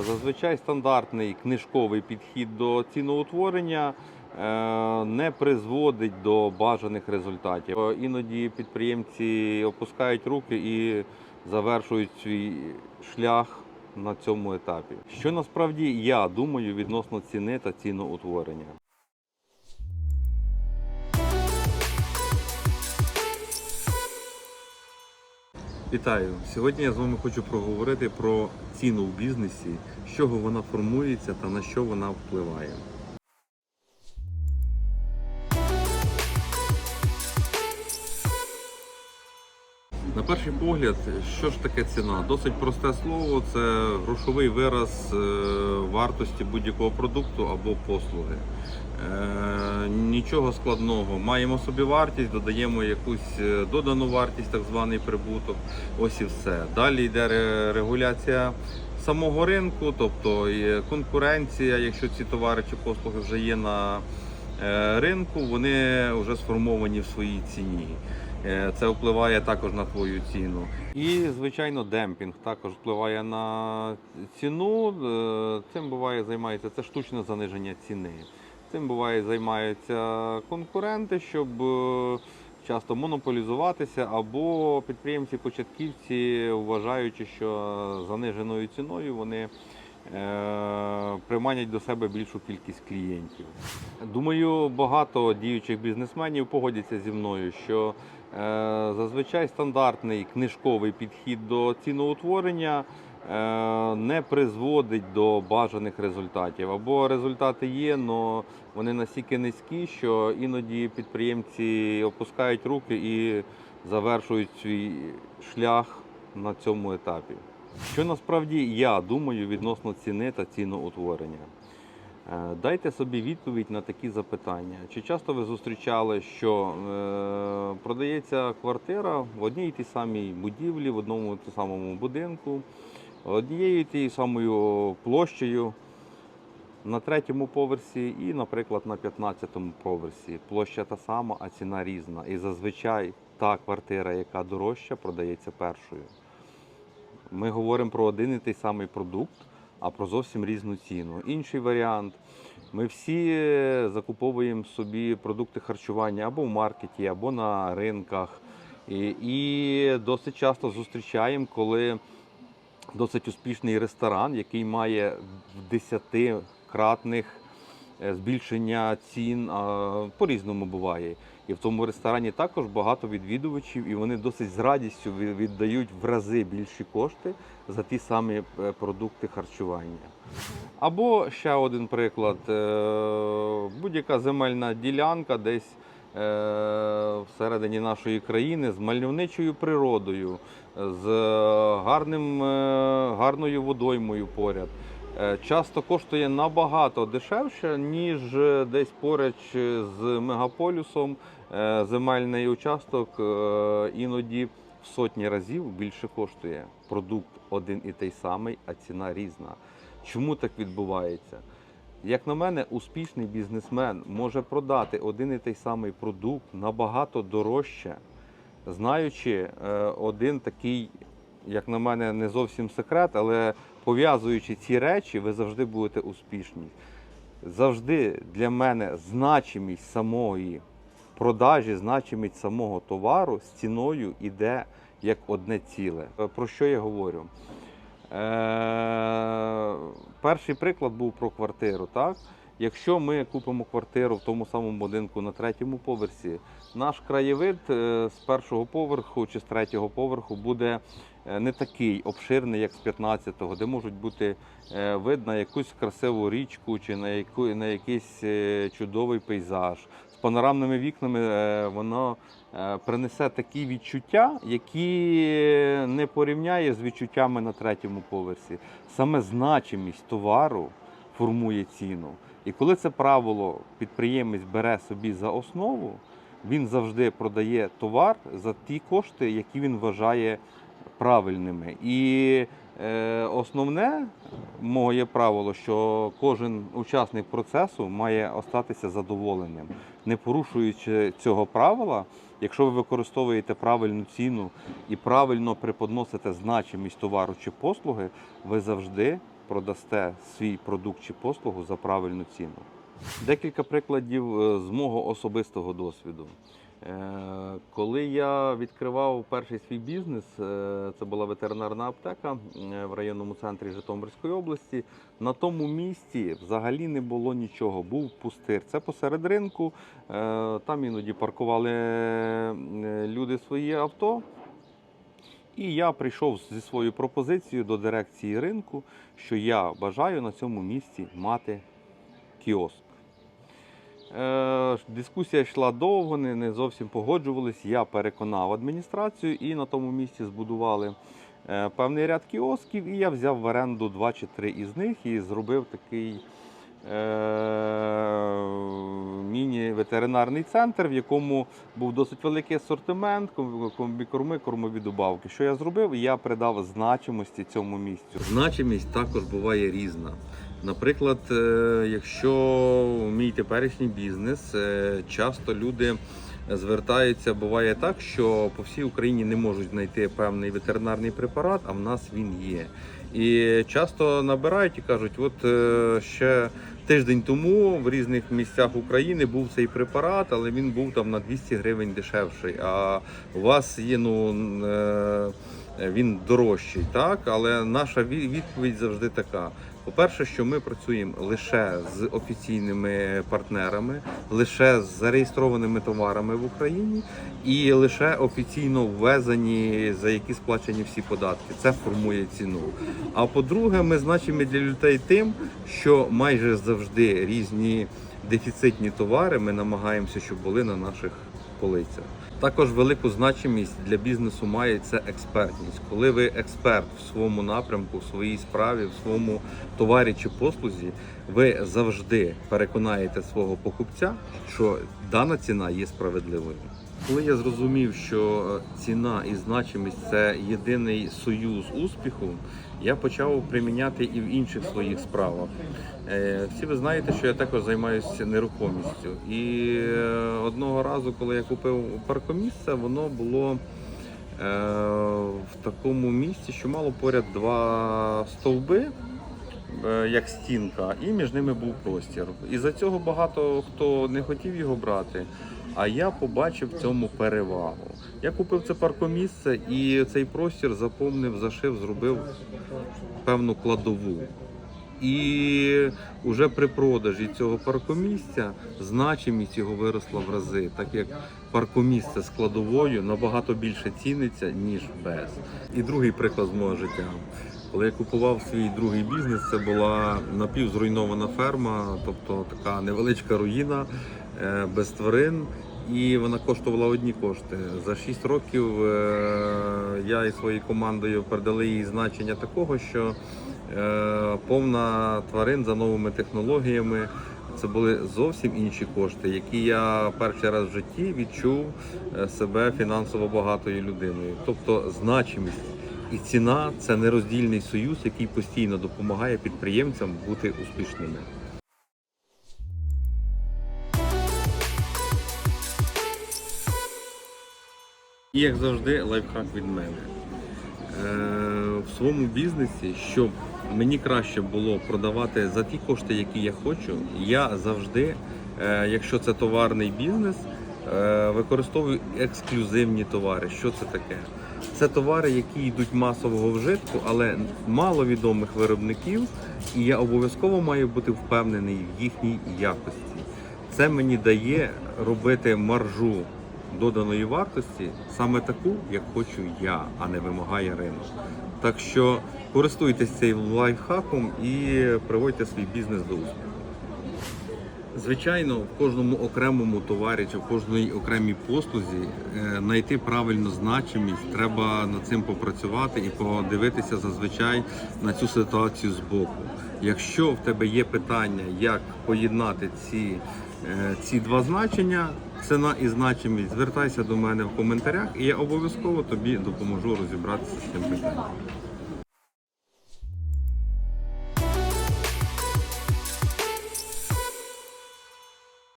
Зазвичай стандартний книжковий підхід до ціноутворення е, не призводить до бажаних результатів. Е, Іноді підприємці опускають руки і завершують свій шлях на цьому етапі. Що насправді я думаю відносно ціни та ціноутворення. Вітаю! Сьогодні я з вами хочу проговорити про ціну в бізнесі, з чого вона формується та на що вона впливає. На перший погляд, що ж таке ціна? Досить просте слово це грошовий вираз е, вартості будь-якого продукту або послуги. Е, Нічого складного. Маємо собі вартість, додаємо якусь е, додану вартість, так званий прибуток. Ось і все. Далі йде регуляція самого ринку, тобто конкуренція, якщо ці товари чи послуги вже є на е, ринку, вони вже сформовані в своїй ціні. Це впливає також на твою ціну. І, звичайно, демпінг також впливає на ціну. Цим буває займається це штучне заниження ціни. Цим буває займаються конкуренти, щоб е, часто монополізуватися, або підприємці-початківці, вважаючи, що заниженою ціною вони е, приманять до себе більшу кількість клієнтів. Думаю, багато діючих бізнесменів погодяться зі мною, що е, зазвичай стандартний книжковий підхід до ціноутворення не призводить до бажаних результатів. Або результати є, але вони настільки низькі, що іноді підприємці опускають руки і завершують свій шлях на цьому етапі. Що насправді я думаю відносно ціни та ціноутворення? Е, Дайте собі відповідь на такі запитання. Чи часто ви зустрічали, що е, продається квартира в одній і тій самій будівлі, в одному і самому будинку, однією тією самою площею на третьому поверсі і, наприклад, на 15-му поверсі. Площа та сама, а ціна різна. І зазвичай та квартира, яка дорожча, продається першою. Ми говоримо про один і той самий продукт, а про зовсім різну ціну. Інший варіант. Ми всі закуповуємо собі продукти харчування або в маркеті, або на ринках. І, і досить часто зустрічаємо, коли досить успішний ресторан, який має в десятикратних е, збільшення цін, по-різному буває. І в тому ресторані також багато відвідувачів, і вони досить з радістю віддають в рази більші кошти за ті самі е, продукти харчування. Або ще один приклад: е, будь-яка земельна ділянка десь всередині нашої країни з мальовничою природою, з гарним, е, гарною водоймою поряд. е, Часто коштує набагато дешевше, ніж е, десь поруч з мегаполюсом е, земельний участок е, іноді в сотні разів більше коштує. Продукт один і той самий, а ціна різна. Чому так відбувається? Як на мене, успішний бізнесмен може продати один і той самий продукт набагато дорожче, знаючи е, один такий, як на мене, не зовсім секрет, але пов'язуючи ці речі, ви завжди будете успішні. Завжди для мене значимість самої продажі, значимість самого товару з ціною йде як одне ціле. Е, Про що я говорю? Е, перший приклад був про квартиру. Так? Якщо ми купимо квартиру в тому самому будинку на третьому поверсі, наш краєвид е, з першого поверху чи з третього поверху буде е, не такий обширний, як з 15-го, де можуть бути е, вид на якусь красиву річку чи на, яку, на якийсь чудовий пейзаж. Панорамними вікнами е, воно е, принесе такі відчуття, які не порівняє з відчуттями на третьому поверсі. Саме значимість товару формує ціну. І коли це правило підприємець бере собі за основу, він завжди продає товар за ті кошти, які він вважає правильними. І основне моє правило, що кожен учасник процесу має остатися задоволеним, не порушуючи цього правила. Якщо ви використовуєте правильну ціну і правильно преподносите значимість товару чи послуги, ви завжди продасте свій продукт чи послугу за правильну ціну. Декілька прикладів е, з мого особистого досвіду. Коли я відкривав перший свій бізнес, е, це була ветеринарна аптека е, в районному центрі Житомирської області. На тому місці взагалі не було нічого. Був пустир. Це посеред ринку. Е, Там іноді паркували люди свої авто. І я прийшов зі своєю пропозицією до дирекції ринку, що я бажаю на цьому місці мати кіоск. Е, дискусія йшла довго, не, зовсім погоджувались. Я переконав адміністрацію і на тому місці збудували е, певний ряд кіосків. І я взяв в оренду два чи три із них і зробив такий е, міні-ветеринарний центр, в якому був досить великий асортимент, комбікорми, кормові добавки. Що я зробив? Я придав значимості цьому місцю. Значимість також буває різна. Наприклад, е, якщо мій теперішній бізнес, е, часто люди звертаються, буває так, що по всій Україні не можуть знайти певний ветеринарний препарат, а в нас він є. І часто набирають і кажуть, от е, ще тиждень тому в різних місцях України був цей препарат, але він був там на 200 гривень дешевший. А у вас є ну. Е, він дорожчий, так але наша відповідь завжди така. По-перше, що ми працюємо лише з офіційними партнерами, лише з зареєстрованими товарами в Україні і лише офіційно ввезені, за які сплачені всі податки. Це формує ціну. А по-друге, ми значимо для людей тим, що майже завжди різні дефіцитні товари ми намагаємося, щоб були на наших полицях. Також велику значимість для бізнесу має це експертність. Коли ви експерт в своєму напрямку, в своїй справі, в своєму товарі чи послузі, ви завжди переконаєте свого покупця, що дана ціна є справедливою. Коли я зрозумів, що е, ціна і значимість це єдиний союз успіху, я почав приміняти і в інших своїх справах. Е, Всі ви знаєте, що я також займаюся нерухомістю. І е, одного разу, коли я купив паркомісце, воно було в такому місці, що мало поряд два стовби. Як стінка, і між ними був простір. І за цього багато хто не хотів його брати. А я побачив в цьому перевагу. Я купив це паркомісце і цей простір заповнив, зашив, зробив певну кладову. І вже при продажі цього паркомісця значимість його виросла в рази, так як паркомісце з кладовою набагато більше ціниться, ніж без. І другий приклад з мого життя. Коли я купував свій другий бізнес, це була напівзруйнована ферма, тобто така невеличка руїна е, без тварин. І вона коштувала одні кошти. За 6 років е, я і своєю командою передали їй значення такого, що е, повна тварин за новими технологіями. Це були зовсім інші кошти, які я перший раз в житті відчув себе фінансово багатою людиною. Тобто значимість і ціна це нероздільний союз, який постійно допомагає підприємцям бути успішними. І як завжди, лайфхак від мене. Е, в своєму бізнесі, щоб мені краще було продавати за ті кошти, які я хочу, я завжди, е, якщо це товарний бізнес, використовую ексклюзивні товари. Що це таке? Це товари, які йдуть масового вжитку, але маловідомих виробників, і я обов'язково маю бути впевнений в їхній якості. Це мені дає робити маржу доданої вартості саме таку, як хочу я, а не вимагає ринок. Так що користуйтесь цим лайфхаком і приводьте свій бізнес до успіху. Звичайно, в кожному окремому товарі чи в кожній окремій послузі е, знайти правильну значимість, треба над цим попрацювати і подивитися зазвичай на цю ситуацію збоку. Якщо в тебе є питання, як поєднати ці, е, ці два значення, ціна і значимість, звертайся до мене в коментарях, і я обов'язково тобі допоможу розібратися з цим питанням.